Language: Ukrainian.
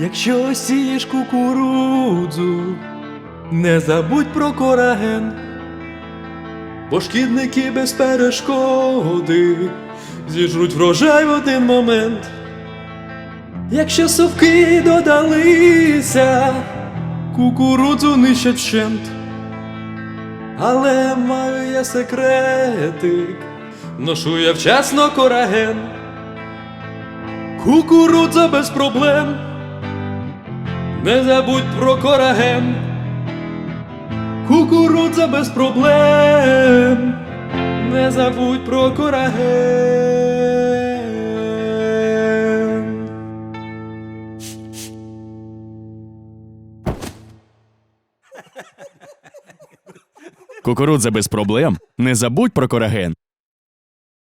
Якщо сієш кукурудзу, не забудь про кораген, бо шкідники без перешкоди зіжруть врожай в один момент. Якщо совки додалися, кукурудзу нищать вщент. Але маю я секретик, ношу я вчасно кораген. Кукурудза без проблем. Не забудь про кораген. Кукурудза без проблем. Не забудь про кораген. Кукурудза без проблем. Не забудь про кораген.